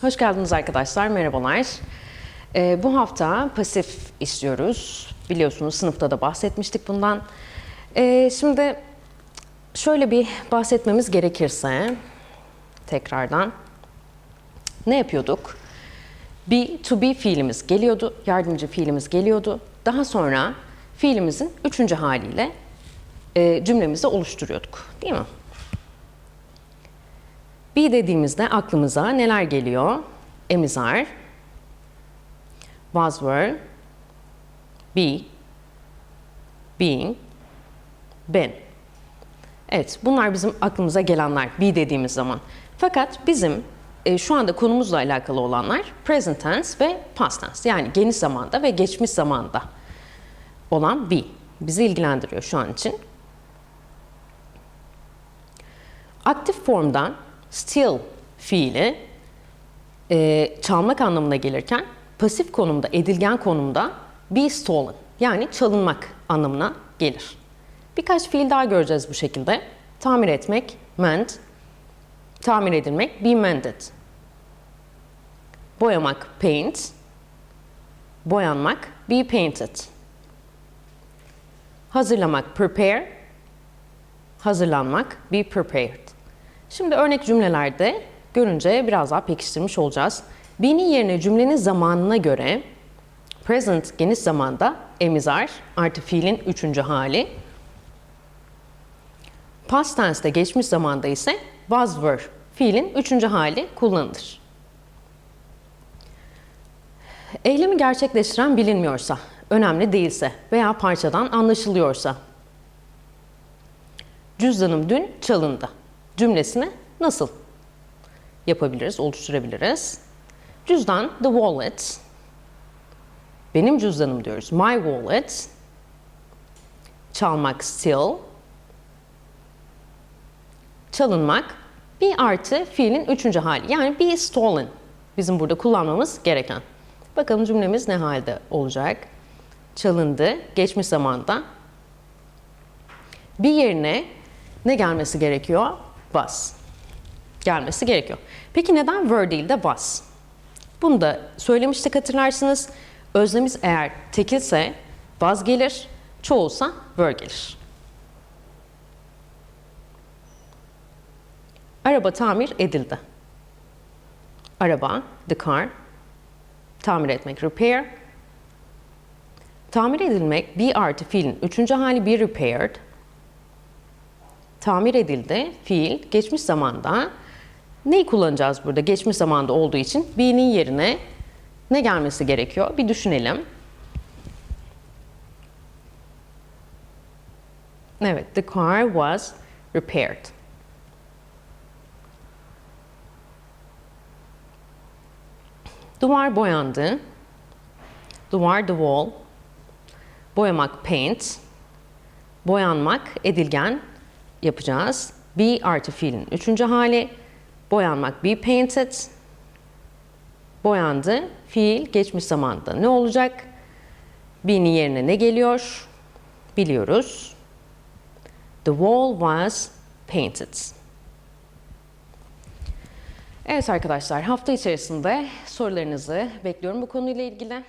Hoş geldiniz arkadaşlar, merhabalar. Ee, bu hafta pasif işliyoruz. Biliyorsunuz sınıfta da bahsetmiştik bundan. Ee, şimdi şöyle bir bahsetmemiz gerekirse tekrardan ne yapıyorduk? Be, to be fiilimiz geliyordu, yardımcı fiilimiz geliyordu. Daha sonra fiilimizin üçüncü haliyle e, cümlemizi oluşturuyorduk, değil mi? Be dediğimizde aklımıza neler geliyor? Emiz are, was be, being, been. Evet, bunlar bizim aklımıza gelenler be dediğimiz zaman. Fakat bizim e, şu anda konumuzla alakalı olanlar present tense ve past tense. Yani geniş zamanda ve geçmiş zamanda olan be. Bizi ilgilendiriyor şu an için. Aktif formdan steal fiili e, çalmak anlamına gelirken pasif konumda, edilgen konumda be stolen yani çalınmak anlamına gelir. Birkaç fiil daha göreceğiz bu şekilde. Tamir etmek, mend, tamir edilmek, be mended. Boyamak, paint, boyanmak, be painted. Hazırlamak, prepare, hazırlanmak, be prepared. Şimdi örnek cümlelerde görünce biraz daha pekiştirmiş olacağız. Be'nin yerine cümlenin zamanına göre present geniş zamanda emiz are artı fiilin üçüncü hali. Past tense'de geçmiş zamanda ise was were fiilin üçüncü hali kullanılır. Eylemi gerçekleştiren bilinmiyorsa, önemli değilse veya parçadan anlaşılıyorsa cüzdanım dün çalındı cümlesini nasıl yapabiliriz, oluşturabiliriz? Cüzdan, the wallet. Benim cüzdanım diyoruz. My wallet. Çalmak, steal. Çalınmak, be artı fiilin üçüncü hali. Yani be stolen. Bizim burada kullanmamız gereken. Bakalım cümlemiz ne halde olacak? Çalındı, geçmiş zamanda. Bir yerine ne gelmesi gerekiyor? Was gelmesi gerekiyor. Peki neden were değil de was? Bunu da söylemiştik hatırlarsınız. Özlemiz eğer tekilse was gelir, çoğulsa were gelir. Araba tamir edildi. Araba, the car, tamir etmek, repair. Tamir edilmek, be artı fiilin üçüncü hali be repaired tamir edildi fiil geçmiş zamanda. Neyi kullanacağız burada? Geçmiş zamanda olduğu için be'nin yerine ne gelmesi gerekiyor? Bir düşünelim. Evet, the car was repaired. Duvar boyandı. Duvar the wall. Boyamak paint. Boyanmak edilgen yapacağız. Be artı fiilin üçüncü hali. Boyanmak be painted. Boyandı. Fiil geçmiş zamanda ne olacak? Be'nin yerine ne geliyor? Biliyoruz. The wall was painted. Evet arkadaşlar hafta içerisinde sorularınızı bekliyorum bu konuyla ilgili.